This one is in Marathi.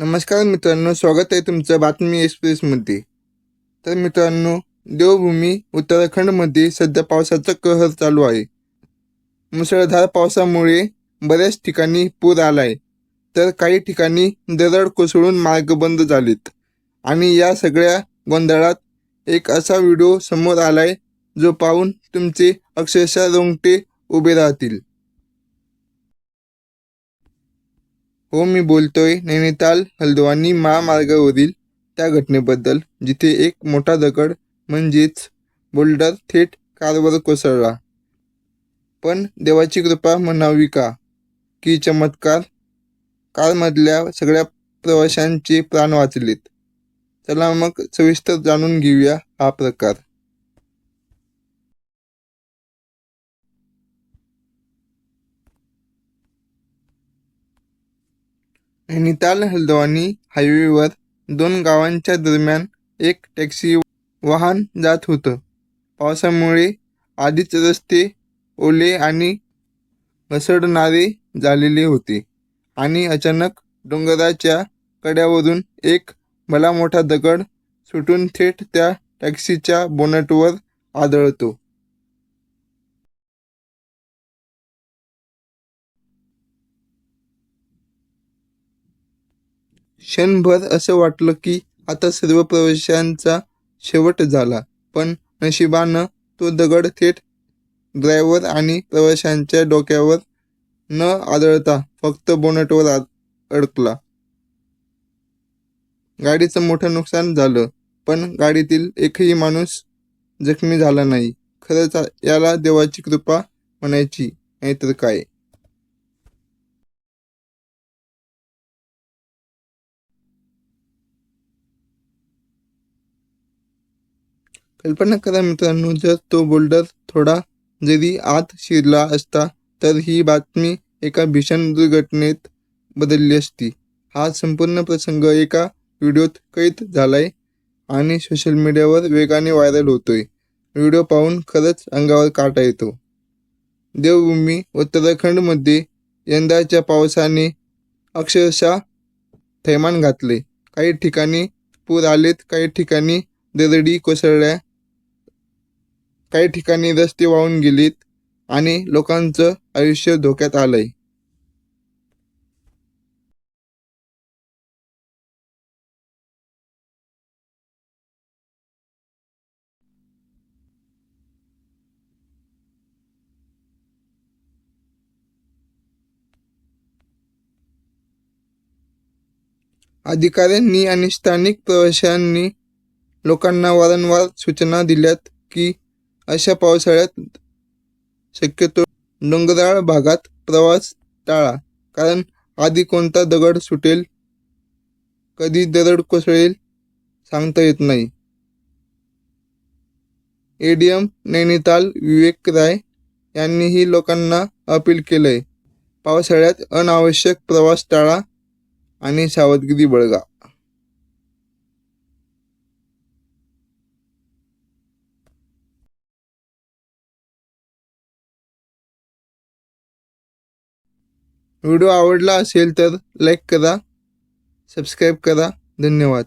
नमस्कार मित्रांनो स्वागत आहे तुमचं बातमी एक्सप्रेसमध्ये. तर मित्रांनो देवभूमी उत्तराखंडमध्ये सध्या पावसाचा कहर चालू आहे. मुसळधार पावसामुळे बऱ्याच ठिकाणी पूर आलाय. तर काही ठिकाणी दरड कोसळून मार्ग बंद झालेत. आणि या सगळ्या गोंधळात एक असा व्हिडिओ समोर आला आहे जो पाहून तुमचे अक्षरशः रोंगटे उभे राहतील. हो मी बोलतोय नैनिताल हल्द्वानी महामार्गावरील त्या घटनेबद्दल जिथे एक मोठा दगड म्हणजेच बोल्डर थेट कारवर कोसळला. पण देवाची कृपा म्हणावी का? की चमत्कार कारमधल्या सगळ्या प्रवाशांचे प्राण वाचलेत. चला मग सविस्तर जाणून घेऊया हा प्रकार. नैनिताल हल्द्वानी हायवेवर दोन गावांच्या दरम्यान एक टॅक्सी वाहन जात होतं. पावसामुळे आधीच रस्ते ओले आणि घसडणारे झालेले होते आणि अचानक डोंगराच्या कड्यावरून एक भला मोठा दगड सुटून थेट त्या टॅक्सीच्या बोनटवर आदळतो. क्षणभर असं वाटलं की आता सर्व प्रवेशांचा शेवट झाला. पण नशिबानं तो दगड थेट ड्रायव्हर आणि प्रवाशांच्या डोक्यावर न आदळता फक्त बोनटवर अडकला. गाडीचं मोठं नुकसान झालं पण गाडीतील एकही माणूस जखमी झाला नाही. खरंच याला देवाची कृपा म्हणायची नाहीतर काय? कल्पना करा मित्रांनो जर तो बोल्डर थोडा जरी आत शिरला असता तर ही बातमी एका भीषण दुर्घटनेत बदलली असती. हा संपूर्ण प्रसंग एका व्हिडिओत कैद झालाय आणि सोशल मीडियावर वेगाने व्हायरल होतोय. व्हिडिओ पाहून खरंच अंगावर काटा येतो. देवभूमी उत्तराखंडमध्ये यंदाच्या पावसाने अक्षरशः थैमान घातले काही ठिकाणी पूर आलेत काही ठिकाणी दरडी कोसळल्या काही ठिकाणी रस्ते वाहून गेलीत आणि लोकांचं आयुष्य धोक्यात आलंय. अधिकाऱ्यांनी आणि स्थानिक प्रवाशांनी लोकांना वारंवार सूचना दिल्यात की अशा पावसाळ्यात शक्यतो डोंगराळ भागात प्रवास टाळा. कारण आधी कोणता दगड सुटेल कधी दरड कोसळेल सांगता येत नाही. एडीएम नैनिताल विवेक राय यांनीही लोकांना अपील केलंय पावसाळ्यात अनावश्यक प्रवास टाळा आणि सावधगिरी बळगा. व्हिडिओ आवडला असेल तर लाईक करा सबस्क्राईब करा. धन्यवाद.